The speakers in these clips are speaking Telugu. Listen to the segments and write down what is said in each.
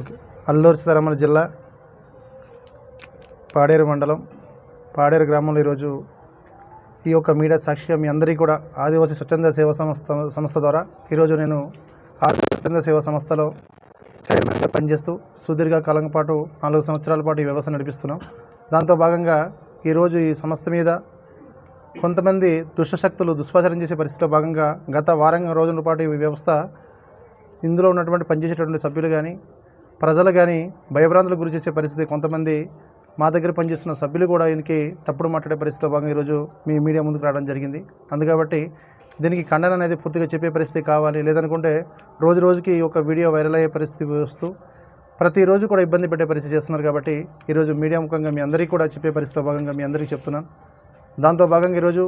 ఓకే. అల్లూరు సీతారామల జిల్లా పాడేరు మండలం పాడేరు గ్రామంలో ఈరోజు ఈ యొక్క మీడియా సాక్షిగా మీ అందరికీ కూడా ఆదివాసీ స్వచ్ఛంద సేవా సంస్థ సంస్థ ద్వారా ఈరోజు నేను ఆదివాసీ స్వచ్ఛంద సేవా సంస్థలో చైర్మన్గా పనిచేస్తూ సుదీర్ఘ కాలం పాటు నాలుగు సంవత్సరాల పాటు ఈ వ్యవస్థ నడిపిస్తున్నాం. దాంతో భాగంగా ఈరోజు ఈ సంస్థ మీద కొంతమంది దుష్టశక్తులు దుష్పాచారం చేసే పరిస్థితిలో భాగంగా గత వారం రోజుల పాటు ఈ వ్యవస్థ ఇందులో ఉన్నటువంటి పనిచేసేటువంటి సభ్యులు కానీ ప్రజలు కానీ భయభ్రాంతుల గురి చేసే పరిస్థితి కొంతమంది మా దగ్గర పనిచేస్తున్న సభ్యులు కూడా ఈయనకి తప్పుడు మాట్లాడే పరిస్థితిలో భాగంగా ఈరోజు మీ మీడియా ముందుకు రావడం జరిగింది. అందుకబట్టి దీనికి ఖండన అనేది పూర్తిగా చెప్పే పరిస్థితి కావాలి. లేదనుకుంటే రోజు రోజుకి ఒక వీడియో వైరల్ అయ్యే పరిస్థితి వస్తూ ప్రతిరోజు కూడా ఇబ్బంది పెట్టే పరిస్థితి చేస్తున్నారు కాబట్టి ఈరోజు మీడియా ముఖంగా మీ అందరికీ కూడా చెప్పే పరిస్థితిలో భాగంగా మీ అందరికీ చెప్తున్నాను. దాంతో భాగంగా ఈరోజు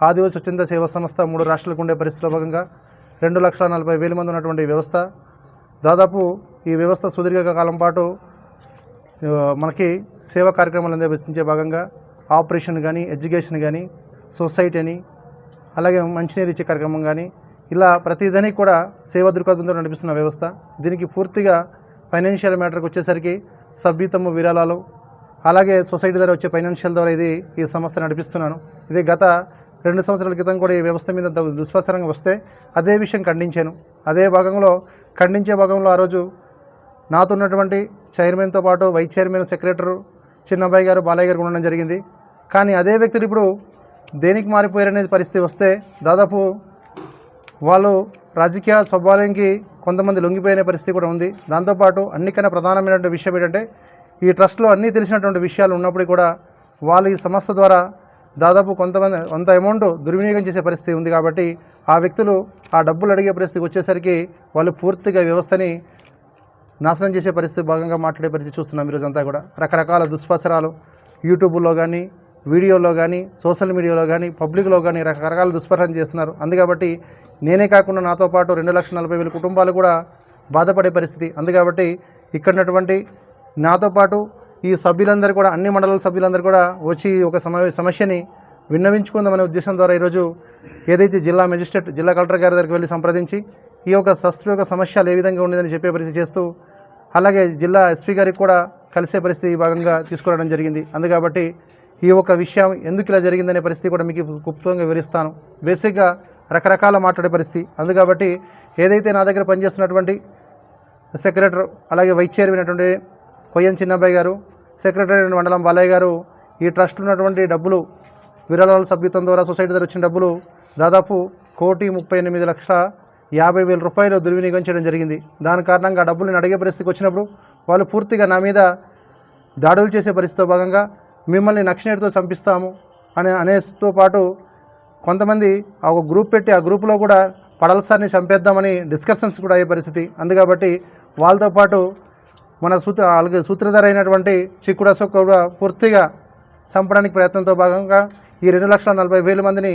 ఆదివాసి స్వచ్ఛంద సేవా సంస్థ మూడు రాష్ట్రాలకు ఉండే పరిస్థితిలో భాగంగా రెండు లక్షల నలభై వేల మంది ఉన్నటువంటి వ్యవస్థ దాదాపు ఈ వ్యవస్థ సుదీర్ఘ కాలం పాటు మనకి సేవా కార్యక్రమాలు నిర్వహించే భాగంగా ఆపరేషన్ కానీ ఎడ్యుకేషన్ కానీ సొసైటీ అని అలాగే మంచినీరు ఇచ్చే కార్యక్రమం కానీ ఇలా ప్రతిదానికి కూడా సేవా దృక్పథంతో నడిపిస్తున్న వ్యవస్థ దీనికి పూర్తిగా ఫైనాన్షియల్ మ్యాటర్కి వచ్చేసరికి సభ్యతము విరాళాలు అలాగే సొసైటీ ద్వారా వచ్చే ఫైనాన్షియల్ ద్వారా ఇది ఈ సంస్థ నడిపిస్తున్నాను ఇది గత రెండు సంవత్సరాల క్రితం కూడా ఈ వ్యవస్థ మీద దు- వస్తే అదే విషయం ఖండించాను అదే భాగంలో ఖండించే భాగంలో ఆ రోజు నాతో ఉన్నటువంటి చైర్మన్తో పాటు వైస్ చైర్మన్ సెక్రటరీ చిన్నబాయి గారు బాలయ్య గారు ఉండడం జరిగింది. కానీ అదే వ్యక్తులు ఇప్పుడు దేనికి మారిపోయారనే పరిస్థితి వస్తే దాదాపు వాళ్ళు రాజకీయ స్వభావానికి కొంతమంది లొంగిపోయిన పరిస్థితి కూడా ఉంది. దాంతోపాటు అన్నికన్నా ప్రధానమైనటువంటి విషయం ఏంటంటే ఈ ట్రస్ట్లో అన్నీ తెలిసినటువంటి విషయాలు ఉన్నప్పుడు కూడా వాళ్ళు ఈ సంస్థ ద్వారా దాదాపు కొంతమంది కొంత అమౌంట్ దుర్వినియోగం చేసే పరిస్థితి ఉంది కాబట్టి ఆ వ్యక్తులు ఆ డబ్బులు అడిగే పరిస్థితికి వచ్చేసరికి వాళ్ళు పూర్తిగా వ్యవస్థని నాశనం చేసే పరిస్థితి భాగంగా మాట్లాడే పరిస్థితి చూస్తున్నాం ఈరోజంతా అంతా కూడా. రకరకాల దుష్ప్రచారాలు యూట్యూబ్లో కానీ వీడియోలో కానీ సోషల్ మీడియాలో కానీ పబ్లిక్లో కానీ రకరకాల దుష్ప్రచారం చేస్తున్నారు. అందుకబట్టి నేనే కాకుండా నాతో పాటు రెండు లక్షల నలభై వేల కుటుంబాలు కూడా బాధపడే పరిస్థితి. అందుకబట్టి ఇక్కడ ఉన్నటువంటి నాతో పాటు ఈ సభ్యులందరూ కూడా అన్ని మండలాల సభ్యులందరూ కూడా వచ్చి ఒక సమ సమస్యని విన్నవించుకుందామనే ఉద్దేశం ద్వారా ఈరోజు ఏదైతే జిల్లా మెజిస్ట్రేట్ జిల్లా కలెక్టర్ గారి దగ్గరికి వెళ్ళి సంప్రదించి ఈ యొక్క శస్త్ర యొక్క సమస్యలు ఏ విధంగా ఉండేదని చెప్పే పరిస్థితి చేస్తూ అలాగే జిల్లా ఎస్పీ గారికి కూడా కలిసే పరిస్థితి ఈ భాగంగా తీసుకురావడం జరిగింది. అందుకబట్టి ఈ యొక్క విషయం ఎందుకు ఇలా జరిగిందనే పరిస్థితి కూడా మీకు గుప్తంగా వివరిస్తాను. బేసిక్గా రకరకాల మాట్లాడే పరిస్థితి. అందుకబట్టి ఏదైతే నా దగ్గర పనిచేస్తున్నటువంటి సెక్రటరీ అలాగే వైస్ చైర్మన్ అయినటువంటి కొయ్యం చిన్నబ్బాయి గారు సెక్రటరీ మండలం బాలయ్య గారు ఈ ట్రస్ట్ ఉన్నటువంటి డబ్బులు విరాళాల సభ్యత్వం ద్వారా సొసైటీ ద్వారా వచ్చిన డబ్బులు దాదాపు కోటి ముప్పై ఎనిమిది లక్షల యాభై వేల రూపాయలు దుర్వినియోగం చేయడం జరిగింది. దాని కారణంగా ఆ డబ్బులు నేను అడిగే పరిస్థితికి వచ్చినప్పుడు వాళ్ళు పూర్తిగా నా మీద దాడులు చేసే పరిస్థితితో భాగంగా మిమ్మల్ని నక్షనేటితో చంపిస్తాము అనే అనేతో పాటు కొంతమంది ఆ ఒక గ్రూప్ పెట్టి ఆ గ్రూప్లో కూడా పడల్సార్ని చంపేద్దామని డిస్కషన్స్ కూడా అయ్యే పరిస్థితి. అందుకబట్టి వాళ్ళతో పాటు మన సూత్ర అలాగే సూత్రధార అయినటువంటి చిక్కుడు అశోక్ కూడా పూర్తిగా చంపడానికి ప్రయత్నంతో భాగంగా ఈ రెండు లక్షల నలభై వేల మందిని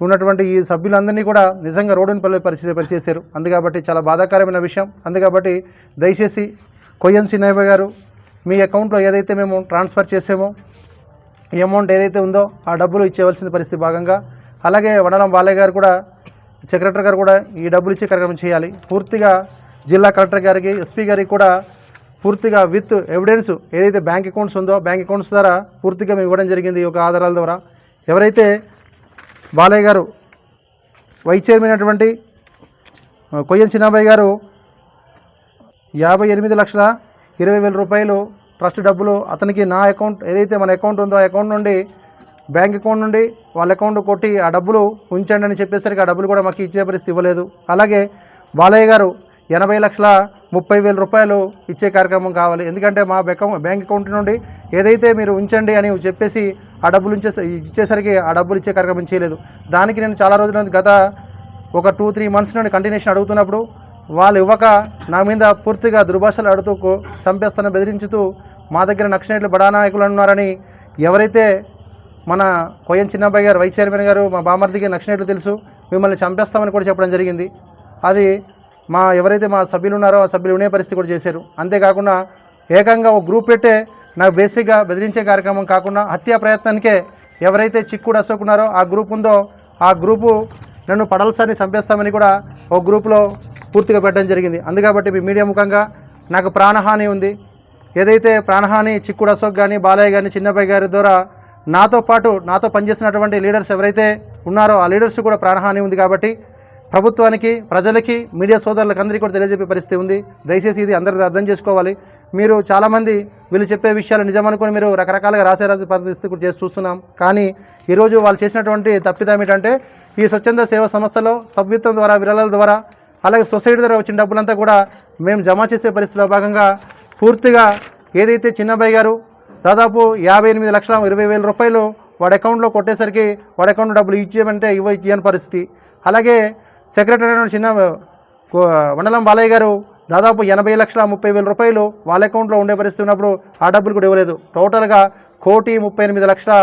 ఉన్నటువంటి ఈ సభ్యులందరినీ కూడా నిజంగా రోడ్డుని పల్లె పరిచే పరిచేశారు. అందుకబట్టి చాలా బాధాకరమైన విషయం. అందుకబట్టి దయచేసి కొయ్యం సిన్నయ్య గారు మీ అకౌంట్లో ఏదైతే మేము ట్రాన్స్ఫర్ చేసామో ఈ అమౌంట్ ఏదైతే ఉందో ఆ డబ్బులు ఇచ్చేవలసిన పరిస్థితి భాగంగా అలాగే వనరం బాలయ్య గారు కూడా సెక్రటరీ గారు కూడా ఈ డబ్బులు ఇచ్చే కార్యక్రమం చేయాలి. పూర్తిగా జిల్లా కలెక్టర్ గారికి ఎస్పీ గారికి కూడా పూర్తిగా విత్ ఎవిడెన్స్ ఏదైతే బ్యాంక్ అకౌంట్స్ ఉందో బ్యాంక్ అకౌంట్స్ ద్వారా పూర్తిగా మేము ఇవ్వడం జరిగింది ఈ యొక్క ఆధారాల ద్వారా. ఎవరైతే బాలయ్య గారు వైస్ చైర్మన్ అయినటువంటి కొయ్యం చిన్నాబాయి గారు యాభై ఎనిమిది లక్షల ఇరవై వేల రూపాయలు ట్రస్ట్ డబ్బులు అతనికి నా అకౌంట్ ఏదైతే మన అకౌంట్ ఉందో ఆ అకౌంట్ నుండి బ్యాంక్ అకౌంట్ నుండి వాళ్ళ అకౌంట్ కొట్టి ఆ డబ్బులు ఉంచండి అని చెప్పేసరికి ఆ డబ్బులు కూడా మాకు ఇచ్చే పరిస్థితి ఇవ్వలేదు. అలాగే బాలయ్య గారు ఎనభై లక్షల ముప్పై వేల రూపాయలు ఇచ్చే కార్యక్రమం కావాలి. ఎందుకంటే మా అకౌంట్ బ్యాంక్ అకౌంట్ నుండి ఏదైతే మీరు ఉంచండి అని చెప్పేసి ఆ డబ్బులు ఉంచే ఇచ్చేసరికి ఆ డబ్బులు ఇచ్చే కార్యక్రమం చేయలేదు. దానికి నేను చాలా రోజుల గత ఒక టూ త్రీ మంత్స్ నుండి కంటిన్యూషన్ అడుగుతున్నప్పుడు వాళ్ళు ఇవ్వక నా మీద పూర్తిగా దుర్భాషలు ఆడుతూ చంపేస్తానని బెదిరించుతూ మా దగ్గర నక్సలైట్లు బడా నాయకులు ఉన్నారని ఎవరైతే మన కొయ్యం చిన్నబ్బాయి గారు వైస్ చైర్మన్ గారు మా బామర్దికి నక్సలైట్లు తెలుసు మిమ్మల్ని చంపేస్తామని కూడా చెప్పడం జరిగింది. అది మా ఎవరైతే మా సభ్యులు ఉన్నారో ఆ సభ్యులు వినే పరిస్థితి కూడా చేశారు. అంతేకాకుండా ఏకంగా ఒక గ్రూప్ పెట్టే నాకు బేసిక్గా బెదిరించే కార్యక్రమం కాకుండా హత్యా ప్రయత్నానికే ఎవరైతే చిక్కుడు అశోక్ ఉన్నారో ఆ గ్రూప్ ఉందో ఆ గ్రూపు నన్ను పడల్సారిని చంపేస్తామని కూడా ఒక గ్రూప్లో పూర్తిగా పెట్టడం జరిగింది. అందుకబట్టి మీ మీడియా ముఖంగా నాకు ప్రాణహాని ఉంది. ఏదైతే ప్రాణహాని చిక్కుడు అశోక్ కానీ బాలయ్య కానీ చిన్నపై గారి ద్వారా నాతో పాటు నాతో పనిచేస్తున్నటువంటి లీడర్స్ ఎవరైతే ఉన్నారో ఆ లీడర్స్ కూడా ప్రాణహాని ఉంది కాబట్టి ప్రభుత్వానికి ప్రజలకి మీడియా సోదరులకు అందరికీ కూడా తెలియజెప్పే పరిస్థితి ఉంది. దయచేసి ఇది అందరిది అర్థం చేసుకోవాలి. మీరు చాలామంది వీళ్ళు చెప్పే విషయాలు నిజమనుకొని మీరు రకరకాలుగా రాసే రాసే పరిస్థితి కూడా చేసి చూస్తున్నాం. కానీ ఈరోజు వాళ్ళు చేసినటువంటి తప్పిదం ఏంటంటే ఈ స్వచ్ఛంద సేవా సంస్థలో సభ్యత్వం ద్వారా విరాళాల ద్వారా అలాగే సొసైటీ ద్వారా వచ్చిన డబ్బులంతా కూడా మేము జమ చేసే పరిస్థితిలో భాగంగా పూర్తిగా ఏదైతే చిన్నబాయి గారు దాదాపు యాభై ఎనిమిది లక్షల ఇరవై వేల రూపాయలు వాడి అకౌంట్లో కొట్టేసరికి వాడి అకౌంట్లో డబ్బులు ఇచ్చేయమంటే ఇవ్వ ఇయ్యని పరిస్థితి. అలాగే సెక్రటరీ అయిన చిన్న మండలం బాలయ్య గారు దాదాపు ఎనభై లక్షల ముప్పై వేల రూపాయలు వాళ్ళ అకౌంట్లో ఉండే పరిస్థితి ఉన్నప్పుడు ఆ డబ్బులు కూడా ఇవ్వలేదు. టోటల్గా కోటి ముప్పై ఎనిమిది లక్షల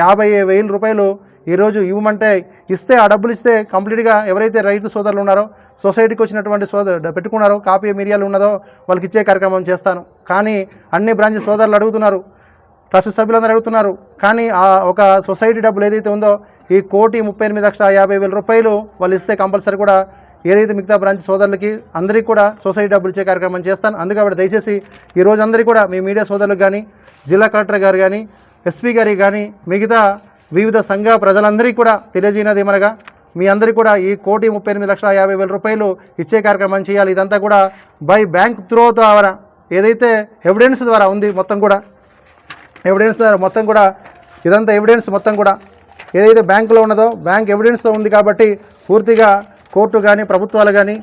యాభై వేల రూపాయలు ఈరోజు ఇవ్వమంటే ఇస్తే ఆ డబ్బులు ఇస్తే కంప్లీట్గా ఎవరైతే రైతు సోదరులు ఉన్నారో సొసైటీకి వచ్చినటువంటి సోదరు పెట్టుకున్నారో కాపీ మిరియాలు ఉన్నదో వాళ్ళకి ఇచ్చే కార్యక్రమం చేస్తాను. కానీ అన్ని బ్రాంచ్ సోదరులు అడుగుతున్నారు ట్రస్ట్ సభ్యులందరూ అడుగుతున్నారు. కానీ ఆ ఒక సొసైటీ డబ్బులు ఏదైతే ఉందో ఈ కోటి ముప్పై ఎనిమిది లక్షల యాభై వేల రూపాయలు వాళ్ళు ఇస్తే కంపల్సరీ కూడా ఏదైతే మిగతా బ్రాంచ్ సోదరులకి అందరికీ కూడా సొసైటీ డబ్బులు ఇచ్చే కార్యక్రమం చేస్తాను. అందుకే కాబట్టి దయచేసి ఈ రోజు అందరికీ కూడా మీ మీడియా సోదరులకు కానీ జిల్లా కలెక్టర్ గారు కానీ ఎస్పీ గారికి కానీ మిగతా వివిధ సంఘ ప్రజలందరికీ కూడా తెలియజేయనది ఏమనగా మీ అందరికీ కూడా ఈ కోటి ముప్పై ఎనిమిది లక్షల యాభై వేల రూపాయలు ఇచ్చే కార్యక్రమం చేయాలి. ఇదంతా కూడా బై బ్యాంక్ త్రో ద్వారా ఏదైతే ఎవిడెన్స్ ద్వారా ఉంది మొత్తం కూడా ఎవిడెన్స్ ద్వారా మొత్తం కూడా ఇదంతా ఎవిడెన్స్ మొత్తం కూడా ఏదైతే బ్యాంకులో ఉన్నదో బ్యాంక్ ఎవిడెన్స్తో ఉంది కాబట్టి పూర్తిగా కోర్టు కానీ ప్రభుత్వాలు కానీ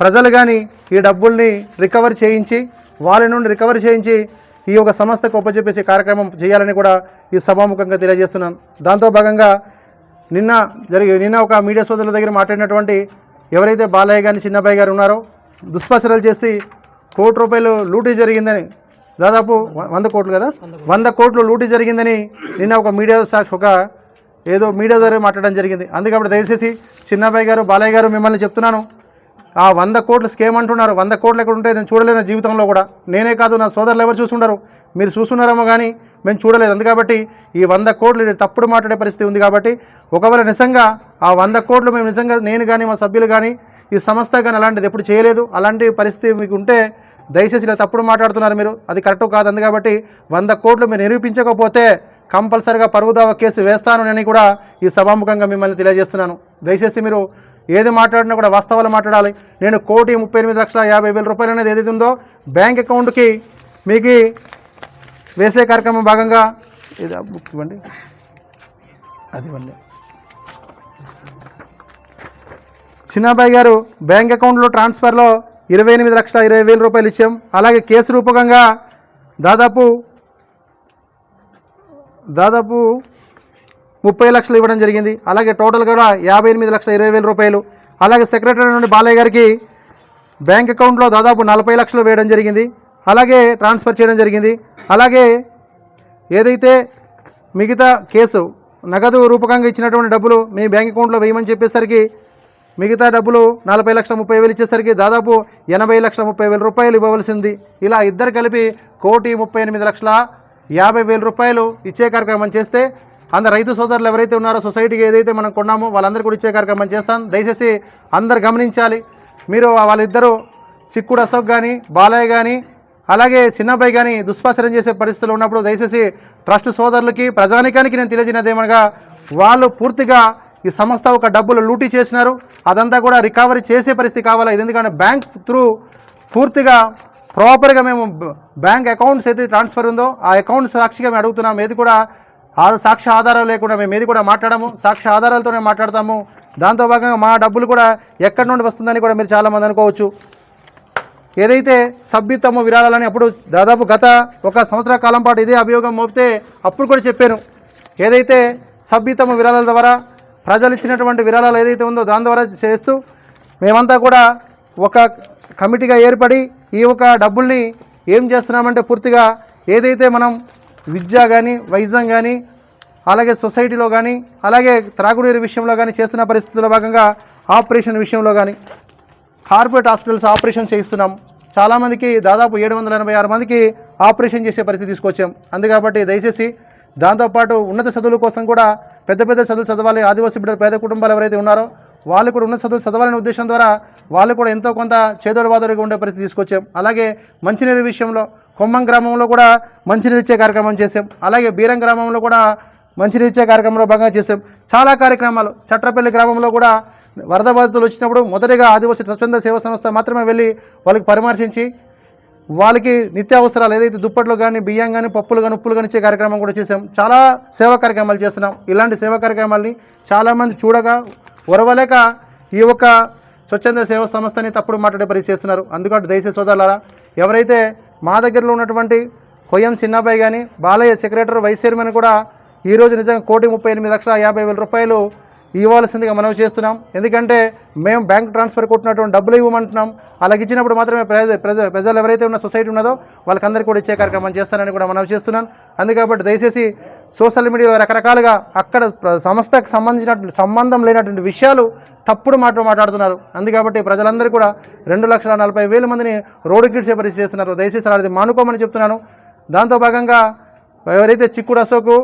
ప్రజలు కానీ ఈ డబ్బుల్ని రికవర్ చేయించి వాళ్ళ నుండి రికవర్ చేయించి ఈ యొక్క సంస్థకు ఒప్పచెప్పేసే కార్యక్రమం చేయాలని కూడా ఈ సభాముఖంగా తెలియజేస్తున్నాను దాంతో భాగంగా నిన్న జరిగి నిన్న ఒక మీడియా సోదరుల దగ్గర మాట్లాడినటువంటి ఎవరైతే బాలయ్య గారిని చిన్నబాయి గారు ఉన్నారో దుష్ప్రచారాలు చేసి కోటి రూపాయలు లూటీ జరిగిందని దాదాపు వంద కోట్లు కదా? వంద కోట్లు లూటీ జరిగిందని నిన్న ఒక మీడియా సాక్షి ఒక ఏదో మీడియా ద్వారా మాట్లాడడం జరిగింది. అందుకప్పుడు దయచేసి చిన్నబాయి గారు బాలయ్య గారు మిమ్మల్ని చెప్తున్నాను. ఆ వంద కోట్లు స్కేమ్ అంటున్నారు. వంద కోట్లు ఎక్కడ ఉంటే నేను చూడలేను జీవితంలో కూడా. నేనే కాదు నా సోదరులు ఎవరు చూసుండరు? మీరు చూస్తున్నారేమో కానీ మేము చూడలేదు. అందుకబట్టి ఈ వంద కోట్లు తప్పుడు మాట్లాడే పరిస్థితి ఉంది కాబట్టి ఒకవేళ నిజంగా ఆ వంద కోట్లు మేము నిజంగా నేను కానీ మా సభ్యులు కానీ ఈ సంస్థ కానీ అలాంటిది ఎప్పుడు చేయలేదు. అలాంటి పరిస్థితి మీకు ఉంటే దయచేసి ఇలా తప్పుడు మాట్లాడుతున్నారు మీరు. అది కరెక్ట్ కాదు. అందు కాబట్టి వంద కోట్లు మీరు నిరూపించకపోతే కంపల్సరిగా పరుగుదావ కేసు వేస్తాను కూడా ఈ సభాముఖంగా మిమ్మల్ని తెలియజేస్తున్నాను. దయచేసి మీరు ఏది మాట్లాడినా కూడా వాస్తవాలు మాట్లాడాలి. నేను కోటి ముప్పై ఎనిమిది లక్షల యాభై వేల రూపాయలు అనేది ఏదైతే ఉందో బ్యాంక్ అకౌంట్కి మీకు వేసే కార్యక్రమం భాగంగా ఇది బుక్ ఇవ్వండి. అది ఇవ్వండి. చిన్నబాయి గారు బ్యాంక్ అకౌంట్లో ట్రాన్స్ఫర్లో ఇరవై ఎనిమిది లక్షల ఇరవై వేల రూపాయలు ఇచ్చాం. అలాగే కేసు రూపకంగా దాదాపు దాదాపు ముప్పై లక్షలు ఇవ్వడం జరిగింది. అలాగే టోటల్ కూడా యాభై ఎనిమిది లక్షల ఇరవై వేల రూపాయలు. అలాగే సెక్రటరీ నుండి బాలయ్య గారికి బ్యాంక్ అకౌంట్లో దాదాపు నలభై లక్షలు వేయడం జరిగింది. అలాగే ట్రాన్స్ఫర్ చేయడం జరిగింది. అలాగే ఏదైతే మిగతా కేసు నగదు రూపకంగా ఇచ్చినటువంటి డబ్బులు మీ బ్యాంక్ అకౌంట్లో వేయమని చెప్పేసరికి మిగతా డబ్బులు నలభై లక్షల ముప్పై వేలు ఇచ్చేసరికి దాదాపు ఎనభై లక్షల ముప్పై వేల రూపాయలు ఇవ్వవలసింది ఇలా ఇద్దరు కలిపి కోటి ముప్పై ఎనిమిది లక్షల యాభై వేల రూపాయలు ఇచ్చే కార్యక్రమం చేస్తే అందరు రైతు సోదరులు ఎవరైతే ఉన్నారో సొసైటీకి ఏదైతే మనం కొన్నామో వాళ్ళందరూ కూడా ఇచ్చే కార్యక్రమం చేస్తాం. దయచేసి అందరు గమనించాలి. మీరు వాళ్ళిద్దరూ సిక్కుడు అశోక్ కానీ బాలయ్య కానీ అలాగే చిన్నబ్బాయి కానీ దుష్పాచరణ చేసే పరిస్థితులు ఉన్నప్పుడు దయచేసి ట్రస్ట్ సోదరులకి ప్రజానికానికి నేను తెలియజేయనదేమనగా వాళ్ళు పూర్తిగా ఈ సంస్థ ఒక డబ్బులు లూటీ చేసినారు. అదంతా కూడా రికవరీ చేసే పరిస్థితి కావాలి? ఎందుకంటే బ్యాంక్ త్రూ పూర్తిగా ప్రాపర్గా మేము బ్యాంక్ అకౌంట్స్ అయితే ట్రాన్స్ఫర్ ఉందో ఆ అకౌంట్ సాక్షిగా మేము అడుగుతున్నాం. ఏది కూడా సాక్ష్య ఆధారాలు లేకుండా మేము ఏది కూడా మాట్లాడము. సాక్ష్య ఆధారాలతోనే మాట్లాడతాము. దాంతో భాగంగా మా డబ్బులు కూడా ఎక్కడి నుండి వస్తుందని కూడా మీరు చాలామంది అనుకోవచ్చు. ఏదైతే సభ్యత్వము విరాళాలని అప్పుడు దాదాపు గత ఒక సంవత్సర కాలం పాటు ఇదే అభియోగం మోపితే అప్పుడు కూడా చెప్పాను. ఏదైతే సభ్యత్వము విరాళాల ద్వారా ప్రజలు ఇచ్చినటువంటి విరాళాలు ఏదైతే ఉందో దాని ద్వారా చేస్తూ మేమంతా కూడా ఒక కమిటీగా ఏర్పడి ఈ యొక్క డబ్బుల్ని ఏం చేస్తున్నామంటే పూర్తిగా ఏదైతే మనం విద్య కానీ వైద్యం కానీ అలాగే సొసైటీలో కానీ అలాగే త్రాగునీరు విషయంలో కానీ చేస్తున్న పరిస్థితుల్లో భాగంగా ఆపరేషన్ విషయంలో కానీ కార్పొరేట్ హాస్పిటల్స్ ఆపరేషన్ చేయిస్తున్నాం. చాలామందికి దాదాపు ఏడు వందల ఎనభై ఆరు మందికి ఆపరేషన్ చేసే పరిస్థితి తీసుకొచ్చాం. అందుకాబట్టి దయచేసి దాంతోపాటు ఉన్నత చదువుల కోసం కూడా పెద్ద పెద్ద చదువులు చదవాలి. ఆదివాసీ బిడ్డలు పేద కుటుంబాలు ఎవరైతే ఉన్నారో వాళ్ళు కూడా ఉన్నత చదువులు చదవాలనే ఉద్దేశం ద్వారా వాళ్ళు కూడా ఎంతో కొంత చేదోడు వాదోడుగా ఉండే పరిస్థితి తీసుకొచ్చాం. అలాగే మంచినీరు విషయంలో కొమ్మం గ్రామంలో కూడా మంచినీరు ఇచ్చే కార్యక్రమం చేసాం అలాగే బీరం గ్రామంలో కూడా మంచినీరు ఇచ్చే కార్యక్రమంలో భాగంగా చేసాం చాలా కార్యక్రమాలు. చట్రపల్లి గ్రామంలో కూడా వరద బాధితులు వచ్చినప్పుడు మొదటిగా ఆదివాసీ స్వచ్ఛంద సేవా సంస్థ మాత్రమే వెళ్ళి వాళ్ళకి పరామర్శించి వాళ్ళకి నిత్యావసరాలు ఏదైతే దుప్పట్లు కానీ బియ్యం కానీ పప్పులు కానీ ఉప్పులు కానీ ఇచ్చే కార్యక్రమం కూడా చేసాం చాలా సేవా కార్యక్రమాలు చేస్తున్నాం. ఇలాంటి సేవా కార్యక్రమాల్ని చాలామంది చూడగా ఒరవలేక ఈ యొక్క స్వచ్ఛంద సేవా సంస్థని తప్పుడు మాట్లాడే పరిస్థితి చేస్తున్నారు అందుకంటే దయచేసి సోదరులారా ఎవరైతే మా దగ్గరలో ఉన్నటువంటి కొయ్యం చిన్నబాయి కానీ బాలయ్య సెక్రటరీ వైస్ చైర్మన్ కూడా ఈరోజు నిజంగా కోటి ముప్పై ఎనిమిది లక్షల యాభై వేల రూపాయలు ఇవ్వాల్సిందిగా మనం చేస్తున్నాం. ఎందుకంటే మేము బ్యాంక్ ట్రాన్స్ఫర్ కొట్టినటువంటి డబ్బులు ఇవ్వమంటున్నాం. అలాగ ఇచ్చినప్పుడు మాత్రమే ప్రజ ప్రజ ప్రజలు ఎవరైతే ఉన్న సొసైటీ ఉన్నదో వాళ్ళకందరికీ కూడా ఇచ్చే కార్యక్రమం చేస్తానని కూడా మనం చేస్తున్నాం. అందుకబట్టి దయచేసి సోషల్ మీడియాలో రకరకాలుగా అక్కడ సంస్థకు సంబంధించిన సంబంధం లేనటువంటి విషయాలు తప్పుడు మాటలు మాట్లాడుతున్నారు. అందుకబట్టి ప్రజలందరూ కూడా రెండు లక్షల నలభై వేల మందిని రోడ్డు కిడ్సే పరిస్థితి చేస్తున్నారు. దయచేసి అది మానుకోమని చెప్తున్నాను. దాంతో భాగంగా ఎవరైతే చిక్కుడు అశోకు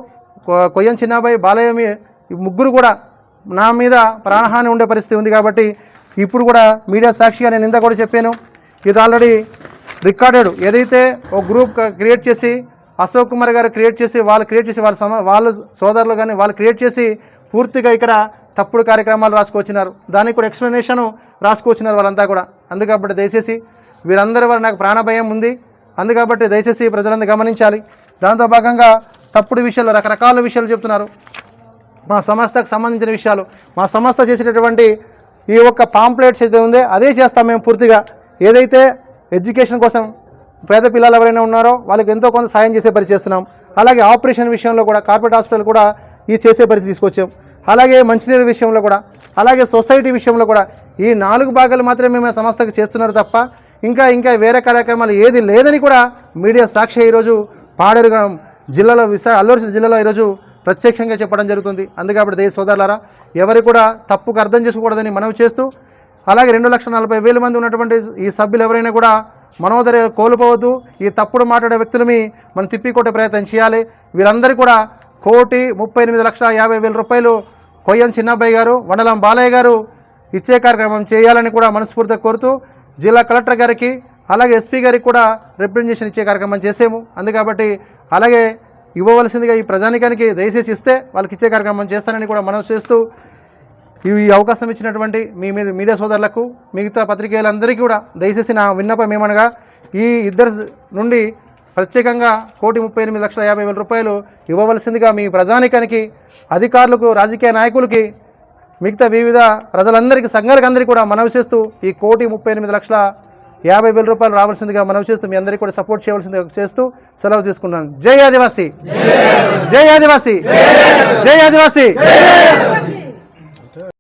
కొయ్యం చిన్నాబాయి బాలయ్య ముగ్గురు కూడా నా మీద ప్రాణహాని ఉండే పరిస్థితి ఉంది కాబట్టి ఇప్పుడు కూడా మీడియా సాక్షిగా నేను ఇంత కూడా చెప్పాను. ఇది ఆల్రెడీ రికార్డెడ్. ఏదైతే ఒక గ్రూప్ క్రియేట్ చేసి అశోక్ కుమార్ గారు క్రియేట్ చేసి వాళ్ళు క్రియేట్ చేసి వాళ్ళ సమ వాళ్ళ సోదరులు కానీ వాళ్ళు క్రియేట్ చేసి పూర్తిగా ఇక్కడ తప్పుడు కార్యక్రమాలు రాసుకొచ్చినారు. దానికి కూడా ఎక్స్ప్లెనేషన్ రాసుకొచ్చినారు వాళ్ళంతా కూడా. అందుకబట్టి దయచేసి వీరందరి వారు నాకు ప్రాణభయం ఉంది. అందుకబట్టి దయచేసి ప్రజలందరూ గమనించాలి. దాంతో భాగంగా తప్పుడు విషయాలు రకరకాల విషయాలు చెప్తున్నారు. మా సంస్థకు సంబంధించిన విషయాలు. మా సంస్థ చేసేటటువంటి ఈ ఒక్క పాంప్లెట్స్ అయితే ఉందో అదే చేస్తాం మేము పూర్తిగా. ఏదైతే ఎడ్యుకేషన్ కోసం పేద పిల్లలు ఎవరైనా ఉన్నారో వాళ్ళకి ఎంతో కొంత సాయం చేసే పరి చేస్తున్నాం. అలాగే ఆపరేషన్ విషయంలో కూడా కార్పొరేట్ హాస్పిటల్ కూడా ఈ చేసే పరిస్థితి తీసుకొచ్చాం. అలాగే మంచినీరు విషయంలో కూడా అలాగే సొసైటీ విషయంలో కూడా ఈ నాలుగు భాగాలు మాత్రమే మేము సంస్థకు చేస్తున్నారు తప్ప ఇంకా ఇంకా వేరే కార్యక్రమాలు ఏది లేదని కూడా మీడియా సాక్షి ఈరోజు పాడేరు జిల్లాలో విశా అల్లూరు జిల్లాలో ఈరోజు ప్రత్యక్షంగా చెప్పడం జరుగుతుంది. అందుకప్పుడు దేశ సోదరులారా ఎవరు కూడా తప్పుకు అర్థం చేసుకోకూడదని మనవి చేస్తూ అలాగే రెండు లక్షల నలభై వేల మంది ఉన్నటువంటి ఈ సభ్యులు ఎవరైనా కూడా మనోదర కోల్పోవద్దు. ఈ తప్పుడు మాట్లాడే వ్యక్తులని మనం తిప్పికొట్టే ప్రయత్నం చేయాలి. వీరందరూ కూడా కోటి ముప్పై ఎనిమిది లక్షల యాభై వేల రూపాయలు కొయ్యం చిన్నబ్బాయి గారు వండలం బాలయ్య గారు ఇచ్చే కార్యక్రమం చేయాలని కూడా మనస్ఫూర్తిగా కోరుతూ జిల్లా కలెక్టర్ గారికి అలాగే ఎస్పీ గారికి కూడా రిప్రజెంటేషన్ ఇచ్చే కార్యక్రమం చేసాము. అందుకబట్టి అలాగే ఇవ్వవలసిందిగా ఈ ప్రజానికానికి దయచేసి ఇస్తే వాళ్ళకి ఇచ్చే కార్యక్రమం చేస్తానని కూడా మనం చేస్తూ ఈ అవకాశం ఇచ్చినటువంటి మీ మీద మీడియా సోదరులకు మిగతా పత్రికేయులందరికీ కూడా దయచేసి నా విన్నపం ఏమనగా ఈ ఇద్దరు నుండి ప్రత్యేకంగా కోటి ముప్పై ఎనిమిది లక్షల యాభై వేల రూపాయలు ఇవ్వవలసిందిగా మీ ప్రజానికానికి అధికారులకు రాజకీయ నాయకులకి మిగతా వివిధ ప్రజలందరికీ సంఘాలకు అందరికీ కూడా మనవి చేస్తూ ఈ కోటి ముప్పై ఎనిమిది లక్షల యాభై వేల రూపాయలు రావాల్సిందిగా మనవి చేస్తూ మీ అందరికీ కూడా సపోర్ట్ చేయవలసిందిగా చేస్తూ సెలవు తీసుకున్నాను జై ఆదివాసీ! జై ఆదివాసీ! జై ఆదివాసీ!